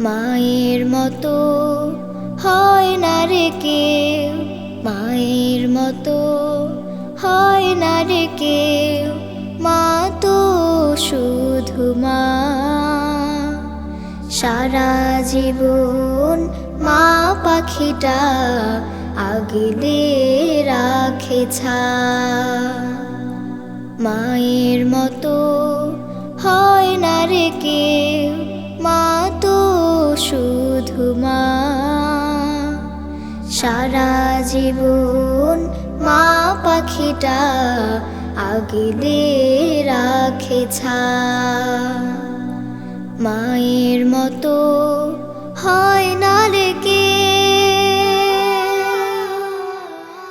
মায়ের মতো হয় না রে কেউ। মায়ের মতো হয় না রে কেউ। মা তো শুধু মা। সারা জীবন মা পাখিটা আগলে রাখে মায়ের মতো হয় না রে কেউ। শুধু মা। সারা জীবন মা পাখিটা আগলে রাখে ছা। মায়ের মতো হয় না রে কে।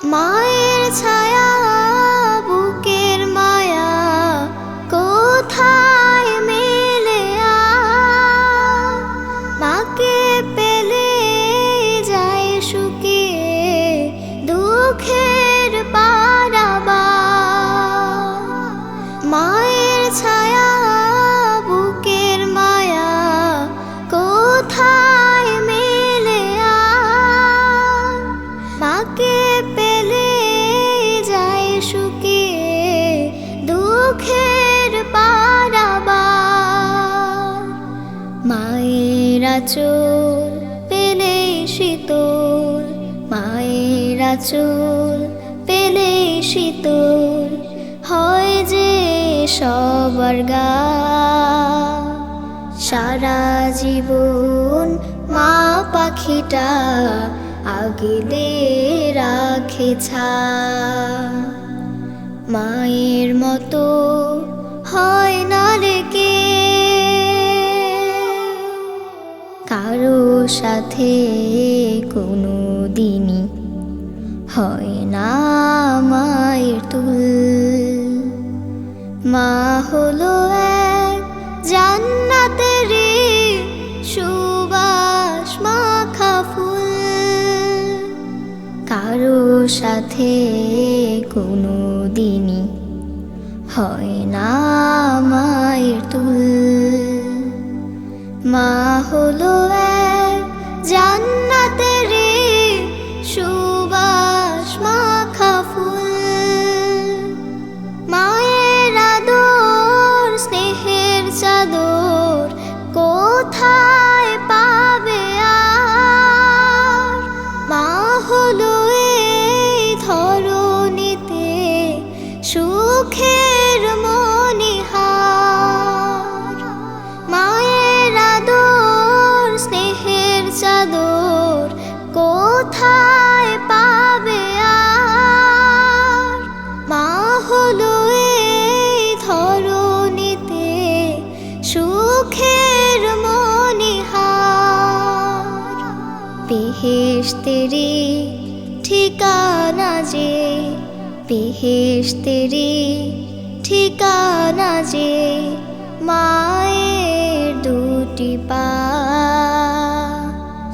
মায়ের ছায়া মায়ের ছায়া, বুকের মায়া, কোথায় মেলে? মাকে পেলে যায় শুকিয়ে দুঃখের পারাবা মায়ের আচল পেলে শীতল, মায়ের আচল পেলে শীতল, হয় যে সবার গা। সারা জীবন মা পাখিটা আগলে রাখে ছা। মায়ের মতো হয় না রে কে। কারও সাথে কোনো দিনই হয় না মায়ের তুল। মা হলো এক জান্নাতের সুবাস মাখা ফুল। কারও সাথে কোনো দিনই হয় না মায়ের তুল। মা হলো এক জান্নাতের বেহেশতেরি ঠিকানা যে বেহেশতেরি ঠিকানা যে, মায়ের দুটি পা।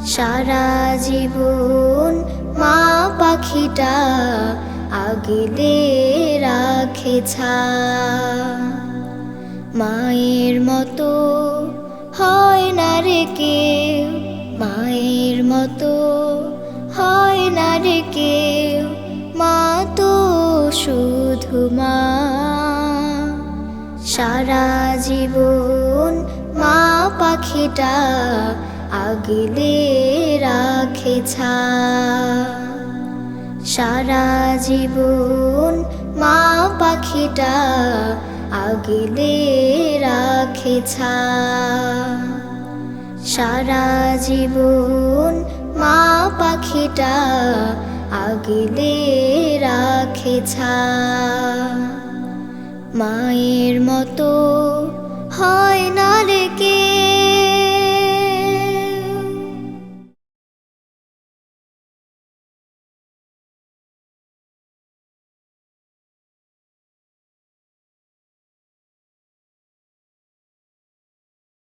সারা জীবন মা পাখিটা আগলে রাখে ছা। মায়ের মতো হয় না রে কেউ। মায়ের মতো হয় না রে কেউ। মা তো শুধু মা। সারা জীবন মা পাখিটা আগলে রাখে ছা। সারা জীবন মা পাখিটা আগলে রাখে ছা। সারা জীবন মা পাখিটা আগলে রাখে ছা। মায়ের মতো হয়